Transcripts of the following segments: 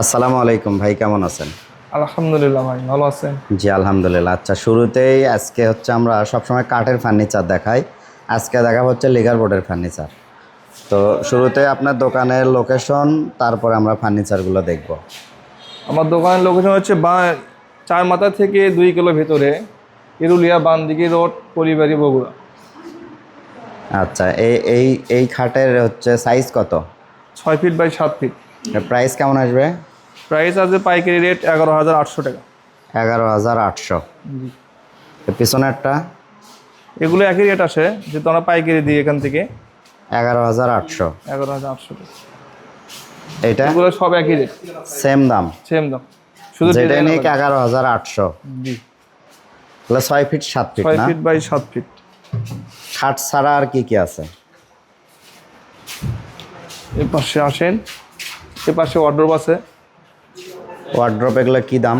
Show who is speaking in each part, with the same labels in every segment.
Speaker 1: আসসালামু আলাইকুম ভাই কেমন আছেন?
Speaker 2: আলহামদুলিল্লাহ ভাই ভালো আছেন?
Speaker 1: জি আলহামদুলিল্লাহ। আচ্ছা শুরুতেই আজকে হচ্ছে আমরা সবসময় কাঠের ফার্নিচার দেখাই। আজকে দেখা হচ্ছে লিগার বোর্ডের ফার্নিচার। তো শুরুতে আপনার দোকানের লোকেশন তারপরে আমরা ফার্নিচারগুলো দেখব।
Speaker 2: আমার দোকানের লোকেশন হচ্ছে বা চার মাথা থেকে দুই কিলো ভেতরে ইরুলিয়া বান্দিকি রোড পরিবারী বগুড়া।
Speaker 1: আচ্ছা এই এই এই খাটের হচ্ছে সাইজ কত?
Speaker 2: ছয় ফিট বাই সাত ফিট
Speaker 1: প্রাইস কেমন আসবে?
Speaker 2: প্রাইস আছে পাইকারি রেট এগারো হাজার আটশো টাকা।
Speaker 1: এগারো হাজার আটশো। পিছনেরটা?
Speaker 2: এগুলো একই রেট আসে যেহেতু আমরা পাইকারি দিই এখান থেকে।
Speaker 1: এগারো হাজার আটশো।
Speaker 2: এগারো হাজার আটশো
Speaker 1: এটা
Speaker 2: এগুলো সব একই রেট
Speaker 1: সেম দাম?
Speaker 2: সেম দাম। শুধু
Speaker 1: যেটা নিয়ে। এগারো হাজার আটশো।
Speaker 2: জি।
Speaker 1: তাহলে ছয় ফিট সাত ফিট
Speaker 2: ছয় ফিট বাই সাত ফিট
Speaker 1: খাট ছাড়া আর কি কি আছে?
Speaker 2: এ পাশে আসেন। এ পাশে ওয়ার্ড্রোব আছে।
Speaker 1: ওয়ার্ড্রপ এগুলো কি দাম?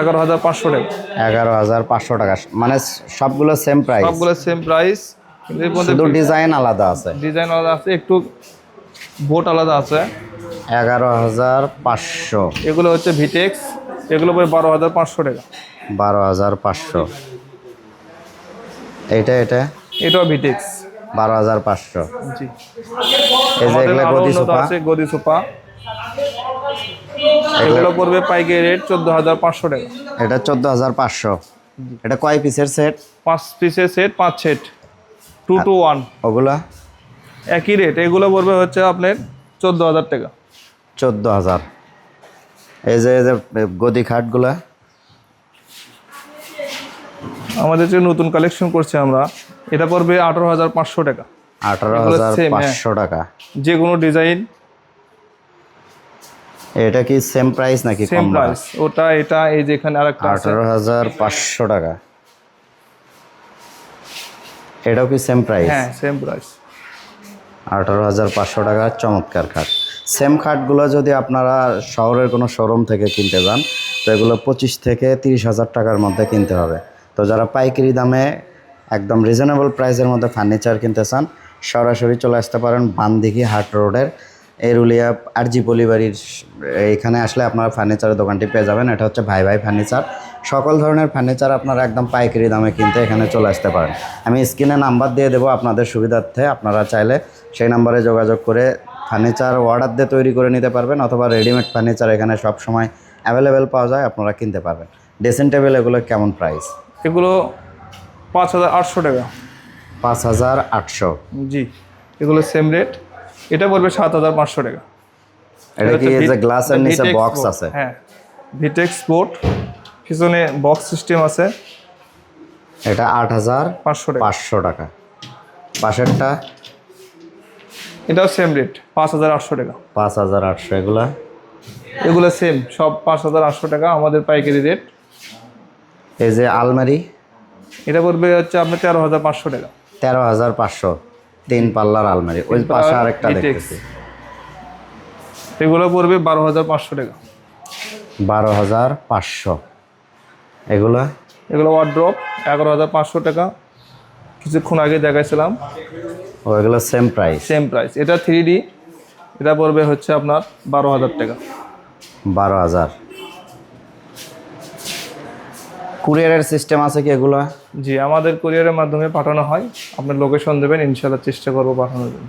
Speaker 2: এগারো হাজার পাঁচশো টাকা।
Speaker 1: এগারো হাজার পাঁচশো টাকা। মানে সবগুলো সেম প্রাইস
Speaker 2: সবগুলো সেম প্রাইস
Speaker 1: শুধু ডিজাইন আলাদা আছে?
Speaker 2: ডিজাইন আলাদা আছে একটু বোট আলাদা আছে।
Speaker 1: এগারো হাজার পাঁচশো।
Speaker 2: এগুলো হচ্ছে ভিটেক্স এগুলো পড়ে বারো হাজার পাঁচশো টাকা।
Speaker 1: বারো হাজার পাঁচশো। এইটা এটা
Speaker 2: এটাও ভিটেক্স
Speaker 1: বারো হাজার পাঁচশো।
Speaker 2: জি।
Speaker 1: এই যে এগুলো গদি সোফা।
Speaker 2: আছে গদি সোফা। এগুলো পড়বে পাইকারি রেট চোদ্দ হাজার পাঁচশো টাকা।
Speaker 1: এটা চোদ্দ হাজার পাঁচশো। এটা কয় পিসের সেট
Speaker 2: পাঁচ পিসের সেট পাঁচ সেট টু টু ওয়ান
Speaker 1: ওগুলা?
Speaker 2: একই রেট এগুলো পড়বে হচ্ছে আপনার চোদ্দ হাজার টাকা।
Speaker 1: চোদ্দ হাজার। এই যে গদি খাটগুলা।
Speaker 2: আমাদের যে নতুন কালেকশন করছি আমরা এটা পড়বে আঠারো হাজার পাঁচশো টাকা।
Speaker 1: আঠারো হাজার
Speaker 2: হ্যাঁ।
Speaker 1: পাঁচশো টাকা।
Speaker 2: যে কোনো ডিজাইন
Speaker 1: এটা কি সেম প্রাইস নাকি
Speaker 2: সেম
Speaker 1: কম
Speaker 2: প্রাইস ওটা এটা এই যে এখানে আরেকটা আছে।
Speaker 1: আঠারো হাজার পাঁচশো টাকা। এটাও কি সেম প্রাইস
Speaker 2: হ্যাঁ সেম প্রাইস
Speaker 1: আঠারো হাজার পাঁচশো টাকা চমৎকার খাট। সেম খাটগুলো যদি আপনারা শহরের কোনো শোরুম থেকে কিনতে যান তো এগুলো পঁচিশ থেকে তিরিশ হাজার টাকার মধ্যে কিনতে হবে। তো যারা পাইকারি দামে একদম রিজনেবল প্রাইসের মধ্যে ফার্নিচার কিনতে চান সরাসরি চলে আসতে পারেন বানদিঘি হাট রোডের এরুলিয়া আর জি পলিবাড়ির এখানে আসলে আপনারা ফার্নিচারের দোকানটি পেয়ে যাবেন। এটা হচ্ছে ভাই ভাই ফার্নিচার সকল ধরনের ফার্নিচার আপনারা একদম পাইকারি দামে কিনতে এখানে চলে আসতে পারেন। আমি স্ক্রিনে নাম্বার দিয়ে দেবো আপনাদের সুবিধার্থে। আপনারা চাইলে সেই নাম্বারে যোগাযোগ করে ফার্নিচার অর্ডার দিয়ে তৈরি করে নিতে পারবেন অথবা রেডিমেড ফার্নিচার এখানে সব সময় অ্যাভেলেবেল পাওয়া যায় আপনারা কিনতে পারবেন। ড্রেসিং টেবিল এগুলো কেমন প্রাইস
Speaker 2: এগুলো পাঁচ হাজার আটশো টাকা।
Speaker 1: পাঁচ হাজার আটশো।
Speaker 2: জি এগুলো সেম রেট এটা পড়বে সাত হাজার পাঁচশো টাকা।
Speaker 1: এটা কি নিচে
Speaker 2: ভিটেক্স
Speaker 1: বক্স
Speaker 2: বোর্ড।
Speaker 1: আছে?
Speaker 2: হ্যাঁ ভিটেক্স বোর্ড পিছনে বক্স সিস্টেম আছে।
Speaker 1: এটা আট হাজার
Speaker 2: পাঁচশো টাকা।
Speaker 1: পাঁচশো টাকা। পাশেরটা?
Speaker 2: এটাও সেম রেট পাঁচ হাজার আটশো টাকা।
Speaker 1: পাঁচ হাজার আটশো এগুলা?
Speaker 2: এগুলো সেম সব পাঁচ হাজার আটশো টাকা আমাদের পাইকারি রেট
Speaker 1: এই যে আলমারি?
Speaker 2: এটা পড়বে হচ্ছে আপনার তেরো হাজার পাঁচশো টাকা।
Speaker 1: তেরো হাজার পাঁচশো। তিন পাল্লার আলমারি ওই পাশে আরেকটা দেখতেছি।
Speaker 2: এগুলো পড়বে বারো হাজার পাঁচশো টাকা।
Speaker 1: বারো হাজার পাঁচশো। এগুলা?
Speaker 2: এগুলো ওয়ার্ড্রপ এগারো হাজার পাঁচশো টাকা। কিছুক্ষণ আগে দেখাইছিলাম।
Speaker 1: ও এগুলো সেম প্রাইস
Speaker 2: সেম প্রাইস এটা থ্রি ডি এটা পড়বে হচ্ছে আপনার বারো হাজার টাকা।
Speaker 1: বারো হাজার। কুরিয়ারের সিস্টেম আছে কি এগুলো?
Speaker 2: জি, আমাদের কুরিয়ারের মাধ্যমে পাঠানো হয়। আপনার লোকেশন দেবেন ইনশাল্লাহ চেষ্টা করব পাঠানোর জন্য।